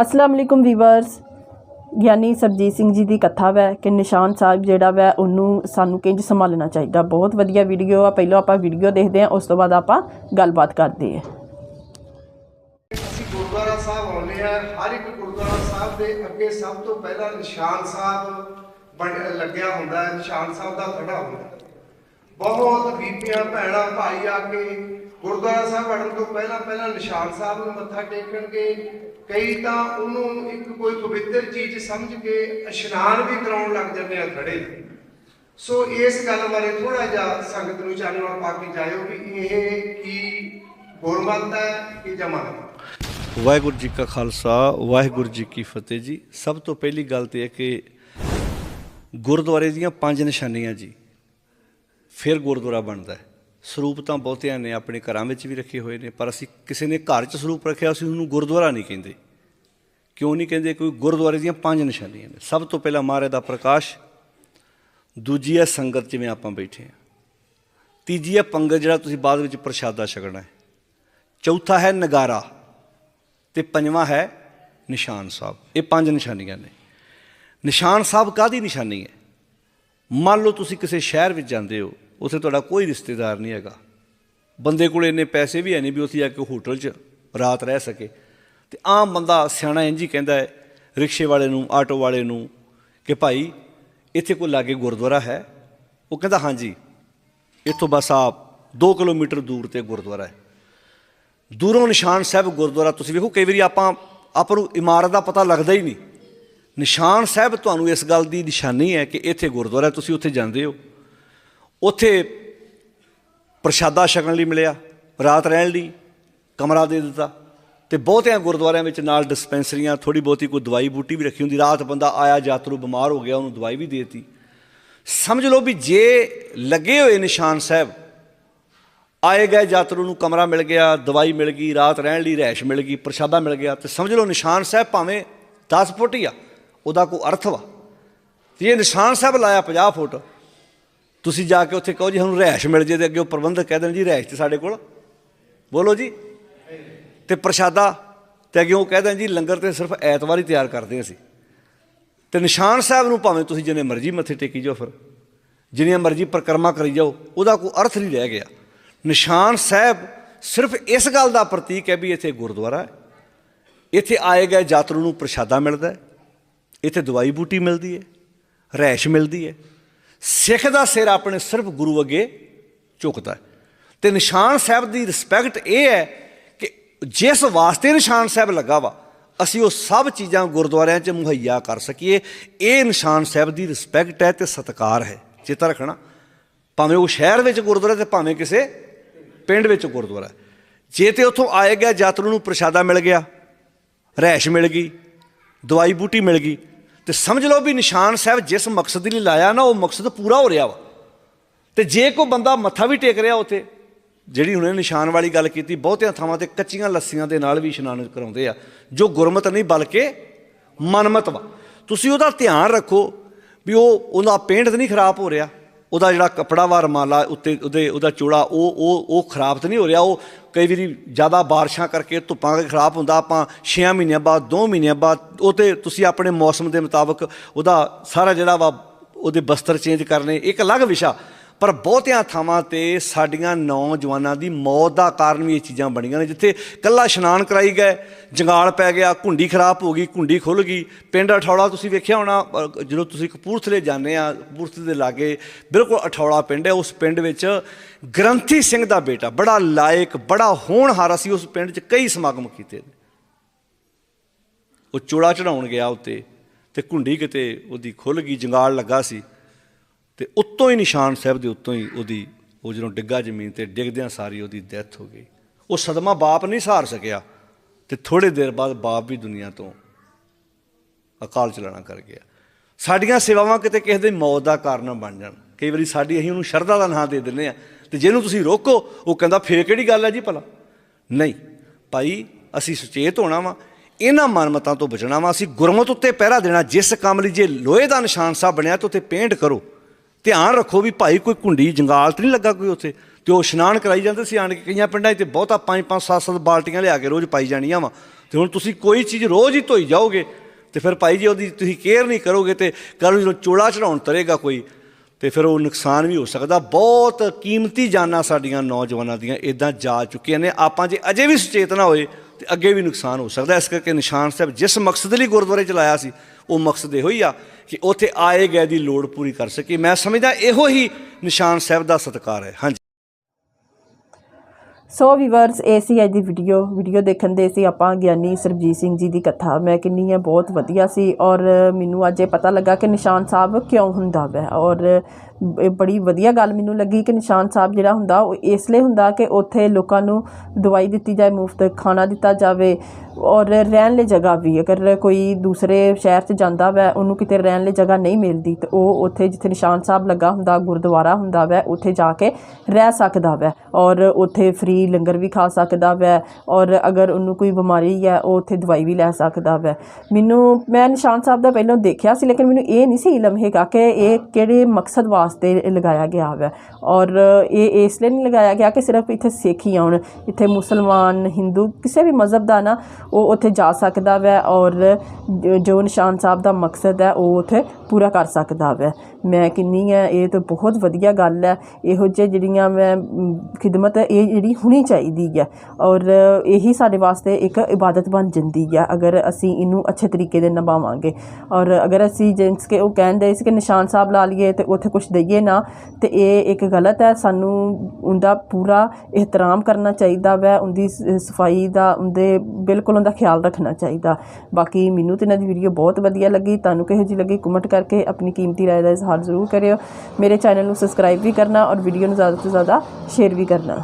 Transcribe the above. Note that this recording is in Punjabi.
ਅਸਲਾਮ ਅਲੈਕੁਮ ਵੀਵਰਸ। ਗਿਆਨੀ ਸਰਜੀਤ ਸਿੰਘ ਜੀ ਦੀ ਕਥਾ ਵੈ ਕਿ ਨਿਸ਼ਾਨ ਸਾਹਿਬ ਜਿਹੜਾ ਵੈ, ਉਹਨੂੰ ਸਾਨੂੰ ਕਿੰਜ ਸੰਭਾਲਣਾ ਚਾਹੀਦਾ। ਬਹੁਤ ਵਧੀਆ ਵੀਡੀਓ ਆ, ਪਹਿਲਾਂ ਆਪਾਂ ਵੀਡੀਓ ਦੇਖਦੇ ਹਾਂ, ਉਸ ਤੋਂ ਬਾਅਦ ਆਪਾਂ ਗੱਲਬਾਤ ਕਰਦੇ ਹਾਂ। ਅਸੀਂ ਗੁਰਦੁਆਰਾ ਸਾਹਿਬ ਆਉਂਦੇ ਆ ਹਰ ਇੱਕ ਗੁਰਦੁਆਰਾ ਸਾਹਿਬ ਦੇ ਅੱਗੇ ਸਭ ਤੋਂ ਪਹਿਲਾਂ ਨਿਸ਼ਾਨ ਸਾਹਿਬ ਬਣ, ਲੱਗਿਆ ਹੁੰਦਾ ਹੈ, ਨਿਸ਼ਾਨ ਸਾਹਿਬ ਦਾ ਖੜਾ ਹੁੰਦਾ ਬਹੁਤ ਬੀਬੀਆਂ, ਭੈਣਾਂ, ਭਾਈ ਆ ਕੇ ਗੁਰਦੁਆਰਾ ਸਾਹਿਬ ਵੜਨ ਤੋਂ ਪਹਿਲਾਂ ਪਹਿਲਾਂ ਨਿਸ਼ਾਨ ਸਾਹਿਬ ਨੂੰ ਮੱਥਾ ਟੇਕਣਗੇ ਕਈ ਤਾਂ ਉਹਨੂੰ ਇੱਕ ਕੋਈ ਪਵਿੱਤਰ ਚੀਜ਼ ਸਮਝ ਕੇ ਇਸ਼ਨਾਨ ਵੀ ਕਰਾਉਣ ਲੱਗ ਜਾਂਦੇ ਆ ਖੜੇ। ਸੋ ਇਸ ਗੱਲ ਬਾਰੇ ਥੋੜਾ ਜਿਹਾ ਸੰਗਤ ਨੂੰ ਚਾਨਣਾ ਪਾ ਕੇ ਜਾਇਓ ਵੀ ਇਹ ਕੀ ਗੁਰਮਤ ਹੈ, ਕਿ ਜਮਾਤ ਵਾਹਿਗੁਰੂ ਜੀ ਕਾ ਖਾਲਸਾ, ਵਾਹਿਗੁਰੂ ਜੀ ਕੀ ਫਤਿਹ ਜੀ। ਸਭ ਤੋਂ ਪਹਿਲੀ ਗੱਲ ਤੇ ਹੈ ਕਿ ਗੁਰਦੁਆਰੇ ਦੀਆਂ ਪੰਜ ਨਿਸ਼ਾਨੀਆਂ ਜੀ, ਫਿਰ ਗੁਰਦੁਆਰਾ ਬਣਦਾ ਹੈ। ਸਰੂਪ ਤਾਂ ਬਹੁਤਿਆਂ ਨੇ ਆਪਣੇ ਘਰਾਂ ਵਿੱਚ ਵੀ ਰੱਖੇ ਹੋਏ ਨੇ, ਪਰ ਅਸੀਂ ਕਿਸੇ ਨੇ ਘਰ 'ਚ ਸਰੂਪ ਰੱਖਿਆ, ਅਸੀਂ ਉਹਨੂੰ ਗੁਰਦੁਆਰਾ ਨਹੀਂ ਕਹਿੰਦੇ। ਕਿਉਂ ਨਹੀਂ ਕਹਿੰਦੇ? ਕੋਈ ਗੁਰਦੁਆਰੇ ਦੀਆਂ ਪੰਜ ਨਿਸ਼ਾਨੀਆਂ ਨੇ। ਸਭ ਤੋਂ ਪਹਿਲਾਂ ਮਹਾਰਾਜ ਦਾ ਪ੍ਰਕਾਸ਼, ਦੂਜੀ ਹੈ ਸੰਗਤ ਜਿਵੇਂ ਆਪਾਂ ਬੈਠੇ ਹਾਂ। ਤੀਜੀ ਹੈ ਪੰਗਤ ਜਿਹੜਾ ਤੁਸੀਂ ਬਾਅਦ ਵਿੱਚ ਪ੍ਰਸ਼ਾਦਾ ਛਕਣਾ ਹੈ। ਚੌਥਾ ਹੈ ਨਗਾਰਾ ਤੇ ਪੰਜਵਾਂ ਹੈ ਨਿਸ਼ਾਨ ਸਾਹਿਬ। ਇਹ ਪੰਜ ਨਿਸ਼ਾਨੀਆਂ ਨੇ। ਨਿਸ਼ਾਨ ਸਾਹਿਬ ਕਾਦੀ ਨਿਸ਼ਾਨੀ ਹੈ? ਮੰਨ ਲਓ ਤੁਸੀਂ ਕਿਸੇ ਸ਼ਹਿਰ ਵਿੱਚ ਜਾਂਦੇ ਹੋ ਉੱਥੇ ਤੁਹਾਡਾ ਕੋਈ ਰਿਸ਼ਤੇਦਾਰ ਨਹੀਂ ਹੈਗਾ। ਬੰਦੇ ਕੋਲ ਇੰਨੇ ਪੈਸੇ ਵੀ ਹੈ ਨਹੀਂ ਵੀ ਉੱਥੇ ਜਾ ਕੇ ਹੋਟਲ 'ਚ ਰਾਤ ਰਹਿ ਸਕੇ। ਤੇ ਆਮ ਬੰਦਾ ਸਿਆਣਾ ਇੰਜ ਹੀ ਕਹਿੰਦਾ ਹੈ, ਰਿਕਸ਼ੇ ਵਾਲੇ ਨੂੰ, ਆਟੋ ਵਾਲੇ ਨੂੰ ਕਿ ਭਾਈ, ਇੱਥੇ ਕੋਈ ਲਾਗੇ ਗੁਰਦੁਆਰਾ ਹੈ? ਉਹ ਕਹਿੰਦਾ, ਹਾਂਜੀ। ਇੱਥੋਂ ਬਸ ਆਪ 2 ਕਿਲੋਮੀਟਰ ਦੂਰ ਤੇ ਗੁਰਦੁਆਰਾ ਹੈ। ਦੂਰੋਂ ਨਿਸ਼ਾਨ ਸਾਹਿਬ ਗੁਰਦੁਆਰਾ ਤੁਸੀਂ ਵੇਖੋ, ਕਈ ਵਾਰੀ ਆਪਾਂ ਆਪਾਂ ਨੂੰ ਇਮਾਰਤ ਦਾ ਪਤਾ ਲੱਗਦਾ ਹੀ ਨਹੀਂ। ਨਿਸ਼ਾਨ ਸਾਹਿਬ ਤੁਹਾਨੂੰ ਇਸ ਗੱਲ ਦੀ ਨਿਸ਼ਾਨੀ ਹੈ ਕਿ ਇੱਥੇ ਗੁਰਦੁਆਰਾ ਤੁਸੀਂ ਉੱਥੇ ਜਾਂਦੇ ਹੋ। ਉੱਥੇ ਪ੍ਰਸ਼ਾਦਾ ਛਕਣ ਲਈ ਮਿਲਿਆ, ਰਾਤ ਰਹਿਣ ਲਈ ਕਮਰਾ ਦੇ ਦਿੱਤਾ ਤੇ ਬਹੁਤਿਆਂ ਗੁਰਦੁਆਰਿਆਂ ਵਿੱਚ ਨਾਲ ਡਿਸਪੈਂਸਰੀਆਂ ਥੋੜੀ ਬਹੁਤੀ ਕੋਈ ਦਵਾਈ ਬੂਟੀ ਵੀ ਰੱਖੀ ਹੁੰਦੀ, ਰਾਤ ਬੰਦਾ ਆਇਆ ਯਾਤਰੂ ਬਿਮਾਰ ਹੋ ਗਿਆ, ਉਹਨੂੰ ਦਵਾਈ ਵੀ ਦੇ ਦਿੱਤੀ। ਸਮਝ ਲਓ ਵੀ ਜੇ ਲੱਗੇ ਹੋਏ ਨਿਸ਼ਾਨ ਸਾਹਿਬ, ਆਏ ਗਏ ਯਾਤਰੂ ਨੂੰ ਕਮਰਾ ਮਿਲ ਗਿਆ, ਦਵਾਈ ਮਿਲ ਗਈ, ਰਾਤ ਰਹਿਣ ਲਈ ਰਹਿਸ਼ ਮਿਲ ਗਈ, ਪ੍ਰਸ਼ਾਦਾ ਮਿਲ ਗਿਆ, ਤੇ ਸਮਝ ਲਓ ਨਿਸ਼ਾਨ ਸਾਹਿਬ ਭਾਵੇਂ 10 ਫੁੱਟ ਹੀ ਆ, ਉਹਦਾ ਕੋਈ ਅਰਥ ਵਾ। ਤੇ ਇਹ ਨਿਸ਼ਾਨ ਸਾਹਿਬ ਲਾਇਆ 50 ਫੁੱਟ ਤੁਸੀਂ ਜਾ ਕੇ ਉੱਥੇ ਕਹੋ ਜੀ ਸਾਨੂੰ ਰਹਿਸ਼ ਮਿਲ ਜੇ ਤੇ ਅੱਗੇ ਉਹ ਪ੍ਰਬੰਧਕ ਕਹਿ ਦੇਣ ਜੀ ਰਹਿਸ਼ ਤੇ ਸਾਡੇ ਕੋਲ। ਬੋਲੋ ਜੀ। ਤੇ ਪ੍ਰਸ਼ਾਦਾ ਤੇ ਅੱਗੇ ਉਹ ਕਹਿ ਦੇਣ ਜੀ, ਲੰਗਰ ਤੇ ਸਿਰਫ ਐਤਵਾਰ ਹੀ ਤਿਆਰ ਕਰਦੇ ਅਸੀਂ। ਤੇ ਨਿਸ਼ਾਨ ਸਾਹਿਬ ਨੂੰ ਭਾਵੇਂ ਤੁਸੀਂ ਜਿੰਨੇ ਮਰਜ਼ੀ ਮੱਥੇ ਟੇਕੀ ਜਾਓ ਫਿਰ। ਜਿੰਨੀਆਂ ਮਰਜ਼ੀ ਪ੍ਰਕਰਮਾ ਕਰੀ ਜਾਓ, ਉਹਦਾ ਕੋਈ ਅਰਥ ਨਹੀਂ ਰਹਿ ਗਿਆ। ਨਿਸ਼ਾਨ ਸਾਹਿਬ ਸਿਰਫ ਇਸ ਗੱਲ ਦਾ ਪ੍ਰਤੀਕ ਹੈ ਵੀ ਇੱਥੇ ਗੁਰਦੁਆਰਾ ਹੈ। ਇੱਥੇ ਆਏ ਗਏ ਯਾਤਰੂ ਨੂੰ ਪ੍ਰਸ਼ਾਦਾ ਮਿਲਦਾ ਹੈ। ਇੱਥੇ ਦਵਾਈ ਬੂਟੀ ਮਿਲਦੀ ਹੈ। ਰਹਿਸ਼ ਮਿਲਦੀ ਹੈ। ਸਿੱਖ ਦਾ ਸਿਰ ਆਪਣੇ ਸਿਰਫ ਗੁਰੂ ਅੱਗੇ ਝੁਕਦਾ ਹੈ। ਤੇ ਨਿਸ਼ਾਨ ਸਾਹਿਬ ਦੀ ਰਿਸਪੈਕਟ ਇਹ ਹੈ ਕਿ ਜਿਸ ਵਾਸਤੇ ਨਿਸ਼ਾਨ ਸਾਹਿਬ ਲੱਗਾ ਵਾ, ਅਸੀਂ ਉਹ ਸਭ ਚੀਜ਼ਾਂ ਗੁਰਦੁਆਰਿਆਂ 'ਚ ਮੁਹੱਈਆ ਕਰ ਸਕੀਏ। ਇਹ ਨਿਸ਼ਾਨ ਸਾਹਿਬ ਦੀ ਰਿਸਪੈਕਟ ਹੈ ਤੇ ਸਤਿਕਾਰ ਹੈ। ਚੇਤਾ ਰੱਖਣਾ, ਭਾਵੇਂ ਉਹ ਸ਼ਹਿਰ ਵਿੱਚ ਗੁਰਦੁਆਰਾ ਤੇ ਭਾਵੇਂ ਕਿਸੇ ਪਿੰਡ ਵਿੱਚ ਗੁਰਦੁਆਰਾ। ਜੇ ਤੇ ਉੱਥੋਂ ਆਏ ਗਿਆ, ਯਾਤਰੂ ਨੂੰ ਪ੍ਰਸ਼ਾਦਾ ਮਿਲ ਗਿਆ ਰਹਿਸ਼ ਮਿਲ ਗਈ ਦਵਾਈ ਬੂਟੀ ਮਿਲ ਗਈ ਤੇ ਸਮਝ ਲਓ ਵੀ ਨਿਸ਼ਾਨ ਸਾਹਿਬ ਜਿਸ ਮਕਸਦ ਲਈ ਲਾਇਆ ਨਾ, ਉਹ ਮਕਸਦ ਪੂਰਾ ਹੋ ਰਿਹਾ ਵਾ। ਤੇ ਜੇ ਕੋਈ ਬੰਦਾ ਮੱਥਾ ਵੀ ਟੇਕ ਰਿਹਾ ਉੱਥੇ, ਜਿਹੜੀ ਹੁਣੇ ਨਿਸ਼ਾਨ ਵਾਲੀ ਗੱਲ ਕੀਤੀ, ਬਹੁਤਿਆਂ ਥਾਵਾਂ ਤੇ ਕੱਚੀਆਂ ਲੱਸੀਆਂ ਦੇ ਨਾਲ ਵੀ ਇਸ਼ਨਾਨ ਕਰਾਉਂਦੇ ਆ, ਜੋ ਗੁਰਮਤ ਨਹੀਂ ਬਲਕਿ ਮਨਮਤ ਵਾ। ਤੁਸੀਂ ਉਹਦਾ ਧਿਆਨ ਰੱਖੋ ਵੀ ਉਹ, ਉਹਦਾ ਪੇਂਟ ਨਹੀਂ ਖਰਾਬ ਹੋ ਰਿਹਾ। ਉਹਦਾ ਜਿਹੜਾ ਕਪੜਾ ਵਾ ਰਮਾਲਾ ਉੱਤੇ, ਉਹਦੇ, ਉਹਦਾ ਚੋੜਾ, ਉਹ ਉਹ ਉਹ ਖਰਾਬ ਤਾਂ ਨਹੀਂ ਹੋ ਰਿਹਾ। ਉਹ ਕਈ ਵਾਰੀ ਜ਼ਿਆਦਾ ਬਾਰਿਸ਼ਾਂ ਕਰਕੇ ਧੁੱਪਾਂ ਕਰਕੇ ਖਰਾਬ ਹੁੰਦਾ। ਆਪਾਂ 6 ਮਹੀਨਿਆਂ ਬਾਅਦ 2 ਮਹੀਨਿਆਂ ਬਾਅਦ, ਉਹ ਤੇ ਤੁਸੀਂ ਆਪਣੇ ਮੌਸਮ ਦੇ ਮੁਤਾਬਕ ਉਹਦਾ ਸਾਰਾ ਜਿਹੜਾ ਵਾ ਉਹਦੇ ਬਸਤਰ ਚੇਂਜ ਕਰਨੇ, ਇੱਕ ਅਲੱਗ ਵਿਸ਼ਾ। ਪਰ ਬਹੁਤਿਆਂ ਥਾਵਾਂ ਤੇ ਸਾਡੀਆਂ ਨੌਜਵਾਨਾਂ ਦੀ ਮੌਤ ਦਾ ਕਾਰਨ ਵੀ ਇਹ ਚੀਜ਼ਾਂ ਬਣੀਆਂ ਨੇ, ਜਿੱਥੇ ਕੱਲਾ ਇਸ਼ਨਾਨ ਕਰਾਈ ਗਏ, ਜੰਗਾਲ ਪੈ ਗਿਆ ਕੁੰਡੀ ਖਰਾਬ ਹੋ ਗਈ ਕੁੰਡੀ ਖੁੱਲ ਗਈ। ਪਿੰਡ ਅਠੌੜਾ ਤੁਸੀਂ ਵੇਖਿਆ ਹੋਣਾ ਜਦੋਂ ਤੁਸੀਂ ਕਪੂਰਥਲੇ ਜਾਂਦੇ ਆ, ਕਪੂਰਥਲੇ ਦੇ ਲਾਗੇ ਬਿਲਕੁਲ ਅਠੌੜਾ ਪਿੰਡ ਹੈ, ਉਸ ਪਿੰਡ ਵਿੱਚ ਗ੍ਰੰਥੀ ਸਿੰਘ ਦਾ ਬੇਟਾ, ਬੜਾ ਲਾਇਕ, ਬੜਾ ਹੋਣਹਾਰ ਸੀ, ਉਸ ਪਿੰਡ 'ਚ ਕਈ ਸਮਾਗਮ ਕੀਤੇ ਨੇ। ਉਹ ਚੋੜਾ ਚੜਾਉਣ ਗਿਆ ਉੱਤੇ ਤੇ ਕੁੰਡੀ ਕਿਤੇ ਉਹਦੀ ਖੁੱਲ ਗਈ, ਜੰਗਾਲ ਲੱਗਾ ਸੀ। ਤੇ ਉੱਤੋਂ ਹੀ ਨਿਸ਼ਾਨ ਸਾਹਿਬ ਦੇ ਉੱਤੋਂ ਹੀ ਉਹਦੀ, ਉਹ ਜਦੋਂ ਡਿੱਗਾ ਜ਼ਮੀਨ ਤੇ ਡਿੱਗਦਿਆਂ ਸਾਰੀ ਉਹਦੀ ਡੈਥ ਹੋ ਗਈ। ਉਹ ਸਦਮਾ ਬਾਪ ਨਹੀਂ ਸਹਾਰ ਸਕਿਆ ਤੇ ਥੋੜੇ ਦੇਰ ਬਾਅਦ ਬਾਪ ਵੀ ਦੁਨੀਆ ਤੋਂ ਅਕਾਲ ਚਲਾਣਾ ਕਰ ਗਿਆ। ਸਾਡੀਆਂ ਸੇਵਾਵਾਂ ਕਿਤੇ ਕਿਸੇ ਦੀ ਮੌਤ ਦਾ ਕਾਰਨ ਬਣ ਜਾਣ। ਕਈ ਵਾਰੀ ਸਾਡੀ ਅਸੀਂ ਉਹਨੂੰ ਸ਼ਰਧਾ ਦਾ ਨਾਂ ਦੇ ਦਿੰਦੇ ਆ ਤੇ ਜਿਹਨੂੰ ਤੁਸੀਂ ਰੋਕੋ, ਉਹ ਕਹਿੰਦਾ, ਫੇਰ ਕਿਹੜੀ ਗੱਲ ਹੈ ਜੀ ਭਲਾ? ਨਹੀਂ, ਭਾਈ, ਅਸੀਂ ਸੁਚੇਤ ਹੋਣਾ ਵਾ। ਇਹਨਾਂ ਮਨਮਤਾਂ ਤੋਂ ਬਚਣਾ ਵਾ। ਅਸੀਂ ਗੁਰਮਤ ਉੱਤੇ ਪਹਿਰਾ ਦੇਣਾ। ਜਿਸ ਕੰਮ ਲਈ ਜੇ ਲੋਹੇ ਦਾ ਨਿਸ਼ਾਨ ਸਾਹਿਬ ਬਣਿਆ ਤਾਂ ਉੱਤੇ ਪੇਂਟ ਕਰੋ। ਧਿਆਨ ਰੱਖੋ ਵੀ ਭਾਈ ਕੋਈ ਕੁੰਡੀ ਜੰਗਾਲ ਤੇ ਨਹੀਂ ਲੱਗਾ ਕੋਈ ਉੱਥੇ। ਤੇ ਉਹ ਇਸ਼ਨਾਨ ਕਰਾਈ ਜਾਂਦੇ ਸੀ, ਆਣ ਕੇ ਕਈਆਂ ਪਿੰਡਾਂ 'ਚ ਤੇ ਬਹੁਤਾ 5 5 7 7 ਬਾਲਟੀਆਂ ਲਿਆ ਕੇ ਰੋਜ਼ ਪਾਈ ਜਾਣੀਆਂ ਵਾ। ਤੇ ਹੁਣ ਤੁਸੀਂ ਕੋਈ ਚੀਜ਼ ਰੋਜ਼ ਹੀ ਧੋਈ ਜਾਓਗੇ, ਤੇ ਫਿਰ ਭਾਈ ਜੀ ਉਹਦੀ ਤੁਸੀਂ ਕੇਅਰ ਨਹੀਂ ਕਰੋਗੇ ਤੇ ਕੱਲ੍ਹ ਨੂੰ ਜਦੋਂ ਚੋਲਾ ਚੜਾਉਣ ਤਰੇਗਾ ਕੋਈ ਤੇ ਫਿਰ ਉਹ ਨੁਕਸਾਨ ਵੀ ਹੋ ਸਕਦਾ। ਬਹੁਤ ਕੀਮਤੀ ਜਾਨਾਂ ਸਾਡੀਆਂ ਨੌਜਵਾਨਾਂ ਦੀਆਂ ਇਦਾਂ ਜਾ ਚੁੱਕੀਆਂ ਨੇ। ਆਪਾਂ ਜੇ ਅਜੇ ਵੀ ਸੁਚੇਤ ਨਾ ਹੋਏ ਤੇ ਅੱਗੇ ਵੀ ਨੁਕਸਾਨ ਹੋ ਸਕਦਾ। ਇਸ ਕਰਕੇ ਨਿਸ਼ਾਨ ਸਾਹਿਬ ਜਿਸ ਮਕਸਦ ਲਈ ਗੁਰਦੁਆਰੇ ਚਲਾਇਆ ਸੀ, ਉਹ ਮਕਸਦ ਇਹੋ ਹੀ ਆ ਕਿ ਉੱਥੇ ਆਏ ਗਏ ਦੀ ਲੋੜ ਪੂਰੀ ਕਰ ਸਕੇ ਮੈਂ ਸਮਝਦਾ ਇਹੋ ਹੀ ਨਿਸ਼ਾਨ ਸਾਹਿਬ ਦਾ ਸਤਿਕਾਰ ਹੈ। ਹਾਂਜੀ। ਸੋ ਵੀਵਰਸ ਇਹ ਸੀ ਅੱਜ ਦੀ ਵੀਡੀਓ ਵੀਡੀਓ ਦੇਖਣ ਦੇ ਸੀ ਆਪਾਂ ਗਿਆਨੀ ਸਰਬਜੀਤ ਸਿੰਘ ਜੀ ਦੀ ਕਥਾ। ਮੈਂ ਕਿੰਨੀ ਹੈ ਬਹੁਤ ਵਧੀਆ ਸੀ ਔਰ ਮੈਨੂੰ ਅੱਜ ਇਹ ਪਤਾ ਲੱਗਾ ਕਿ ਨਿਸ਼ਾਨ ਸਾਹਿਬ ਕਿਉਂ ਹੁੰਦਾ ਵੈ। ਔਰ ਬੜੀ ਵਧੀਆ ਗੱਲ ਮੈਨੂੰ ਲੱਗੀ ਕਿ ਨਿਸ਼ਾਨ ਸਾਹਿਬ ਜਿਹੜਾ ਹੁੰਦਾ, ਉਹ ਇਸ ਲਈ ਹੁੰਦਾ ਕਿ ਉੱਥੇ ਲੋਕਾਂ ਨੂੰ ਦਵਾਈ ਦਿੱਤੀ ਜਾਏ, ਮੁਫਤ ਖਾਣਾ ਦਿੱਤਾ ਜਾਵੇ ਔਰ ਰਹਿਣ ਲਈ ਜਗ੍ਹਾ ਵੀ, ਅਗਰ ਕੋਈ ਦੂਸਰੇ ਸ਼ਹਿਰ 'ਚ ਜਾਂਦਾ ਵੈ, ਉਹਨੂੰ ਕਿਤੇ ਰਹਿਣ ਲਈ ਜਗ੍ਹਾ ਨਹੀਂ ਮਿਲਦੀ, ਤੇ ਉਹ ਉੱਥੇ ਜਿੱਥੇ ਨਿਸ਼ਾਨ ਸਾਹਿਬ ਲੱਗਾ ਹੁੰਦਾ, ਗੁਰਦੁਆਰਾ ਹੁੰਦਾ ਵੈ, ਉੱਥੇ ਜਾ ਕੇ ਰਹਿ ਸਕਦਾ ਵੈ ਔਰ ਉੱਥੇ ਫ੍ਰੀ ਲੰਗਰ ਵੀ ਖਾ ਸਕਦਾ ਵੈ ਔਰ ਅਗਰ ਉਹਨੂੰ ਕੋਈ ਬਿਮਾਰੀ ਹੈ, ਉਹ ਉੱਥੇ ਦਵਾਈ ਵੀ ਲੈ ਸਕਦਾ ਵੈ। ਮੈਨੂੰ, ਮੈਂ ਨਿਸ਼ਾਨ ਸਾਹਿਬ ਦਾ ਪਹਿਲਾਂ ਦੇਖਿਆ ਸੀ, ਲੇਕਿਨ ਮੈਨੂੰ ਇਹ ਨਹੀਂ ਸੀ ਇਲਮ ਹੈਗਾ ਕਿ ਇਹ ਕਿਹੜੇ ਮਕਸਦ ਵਾਸਤੇ ਵਾਸਤੇ ਲਗਾਇਆ ਗਿਆ ਵੈ ਔਰ ਇਹ ਇਸ ਲਈ ਨਹੀਂ ਲਗਾਇਆ ਗਿਆ ਕਿ ਸਿਰਫ ਇੱਥੇ ਸਿੱਖ ਹੀ ਆਉਣ। ਇੱਥੇ ਮੁਸਲਮਾਨ, ਹਿੰਦੂ ਕਿਸੇ ਵੀ ਮਜ਼ਹਬ ਦਾ ਨਾ ਉਹ ਉੱਥੇ ਜਾ ਸਕਦਾ ਵੈ ਔਰ ਜੋ ਨਿਸ਼ਾਨ ਸਾਹਿਬ ਦਾ ਮਕਸਦ ਹੈ ਉਹ ਉੱਥੇ ਪੂਰਾ ਕਰ ਸਕਦਾ ਵੈ। ਮੈਂ ਕਿੰਨੀ ਹੈ ਇਹ ਤਾਂ ਬਹੁਤ ਵਧੀਆ ਗੱਲ ਹੈ ਇਹੋ ਜਿਹੇ ਜਿਹੜੀਆਂ ਮੈਂ ਖਿਦਮਤ ਇਹ ਜਿਹੜੀ ਹੋਣੀ ਚਾਹੀਦੀ ਹੈ ਔਰ ਇਹੀ ਸਾਡੇ ਵਾਸਤੇ ਇੱਕ ਇਬਾਦਤ ਬਣ ਜਾਂਦੀ ਹੈ ਅਗਰ ਅਸੀਂ ਇਹਨੂੰ ਅੱਛੇ ਤਰੀਕੇ ਦੇ ਨਿਭਾਵਾਂਗੇ। ਔਰ ਅਗਰ ਅਸੀਂ ਜਿੰਸ ਕੇ ਉਹ ਕਹਿੰਦੇ ਸੀ ਕਿ ਨਿਸ਼ਾਨ ਸਾਹਿਬ ਲਾ ਲਈਏ ਤੇ ਉੱਥੇ ਕੁਝ ਦਈਏ ਨਾ, ਤੇ ਇਹ ਇੱਕ ਗਲਤ ਹੈ। ਸਾਨੂੰ ਉਹਦਾ ਪੂਰਾ ਇਹਤਰਾਮ ਕਰਨਾ ਚਾਹੀਦਾ ਵੈ, ਉਹਦੀ ਸਫ਼ਾਈ ਦਾ, ਉਹਦੇ ਬਿਲਕੁਲ ਉਹਦਾ ਖਿਆਲ ਰੱਖਣਾ ਚਾਹੀਦਾ। ਬਾਕੀ ਮੈਨੂੰ ਤੇ ਇਹਨਾਂ ਦੀ ਵੀਡੀਓ ਬਹੁਤ ਵਧੀਆ ਲੱਗੀ। ਤੁਹਾਨੂੰ ਕਿਹੋ ਜਿਹੀ ਲੱਗੀ ਕਮੈਂਟ ਕਰਕੇ ਆਪਣੀ ਕੀਮਤੀ ਰਾਏ ਦਾ ਇਜ਼ਹਾਰ ਜ਼ਰੂਰ ਕਰਿਓ। ਮੇਰੇ ਚੈਨਲ ਨੂੰ ਸਬਸਕ੍ਰਾਈਬ ਵੀ ਕਰਨਾ ਔਰ ਵੀਡੀਓ ਨੂੰ ਜ਼ਿਆਦਾ ਤੋਂ ਜ਼ਿਆਦਾ ਸ਼ੇਅਰ ਵੀ ਕਰਨਾ।